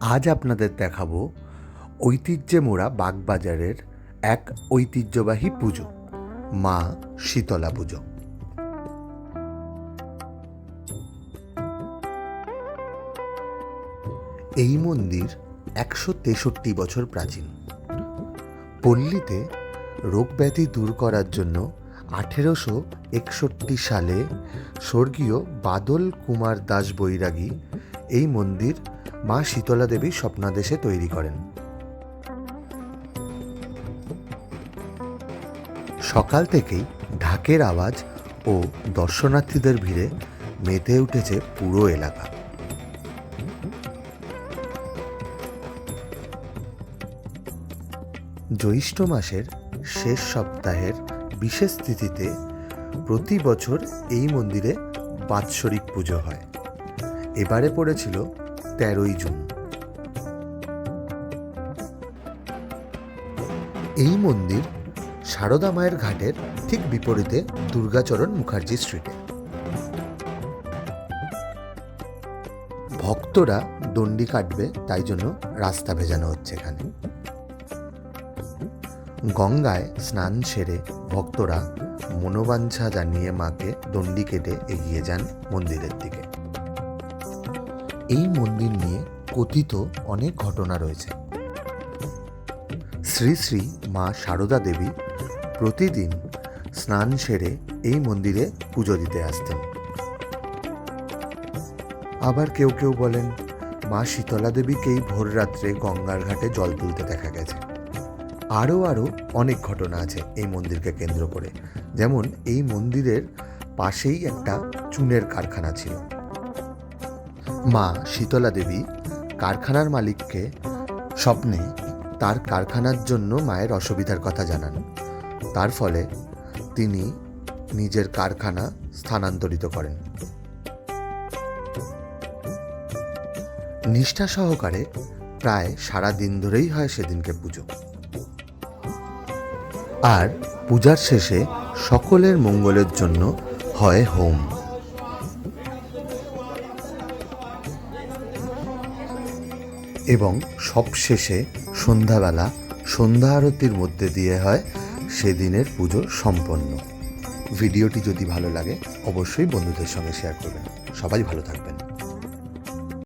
আজ আপনাদের দেখাবো ঐতিহ্যে মোড়া বাগবাজারের এক ঐতিহ্যবাহী পুজো, মা শীতলা পুজো। এই মন্দির একশো তেষট্টি বছর প্রাচীন। পল্লীতে রোগব্যাধি দূর করার জন্য আঠেরোশো একষট্টি সালে স্বর্গীয় বাদল কুমার দাস বৈরাগী এই মন্দির মা শীতলা দেবীর স্বপ্নাদেশে তৈরি করেন। সকাল থেকেই ঢাকের আওয়াজ ও দর্শনার্থীদের ভিড়ে মেতে উঠেছে পুরো এলাকা। জ্যৈষ্ঠ মাসের শেষ সপ্তাহের বিশেষ তিথিতে প্রতি বছর এই মন্দিরে বাৎসরিক পুজো হয়। এবারে পড়েছিল তেরোই জুন। এই মন্দির সারদা মায়ের ঘাটের ঠিক বিপরীতে দুর্গাচরণ মুখার্জি স্ট্রিটে। ভক্তরা দণ্ডি কাটবে, তাই জন্য রাস্তা ভেজানো হচ্ছে এখানে। গঙ্গায় স্নান সেরে ভক্তরা মনোবাঞ্ছা জানিয়ে মাকে দণ্ডি কেটে এগিয়ে যান মন্দিরের দিকে। এই মন্দির নিয়ে কথিত অনেক ঘটনা রয়েছে। শ্রী শ্রী মা সারদা দেবী প্রতিদিন স্নান সেরে এই মন্দিরে পুজো দিতে আসতেন। আবার কেউ কেউ বলেন, মা শীতলা দেবীকেই ভোর রাত্রে গঙ্গার ঘাটে জল তুলতে দেখা গেছে। আরও আরও অনেক ঘটনা আছে এই মন্দিরকে কেন্দ্র করে। যেমন এই মন্দিরের পাশেই একটা চুনের কারখানা ছিল। মা শীতলা দেবী কারখানার মালিককে স্বপ্নে তার কারখানার জন্য মায়ের অসুবিধার কথা জানান। তার ফলে তিনি নিজের কারখানা স্থানান্তরিত করেন। নিষ্ঠা সহকারে প্রায় সারা দিন ধরেই হয় সেদিনকে পুজো। আর পূজার শেষে সকলের মঙ্গলের জন্য হয় হোম। এবং সবশেষে সন্ধ্যাবেলা সন্ধ্যা আরতির মধ্যে দিয়ে হয় সেদিনের পুজো সম্পন্ন। ভিডিওটি যদি ভালো লাগে, অবশ্যই বন্ধুদের সঙ্গে শেয়ার করবেন। সবাই ভালো থাকবেন।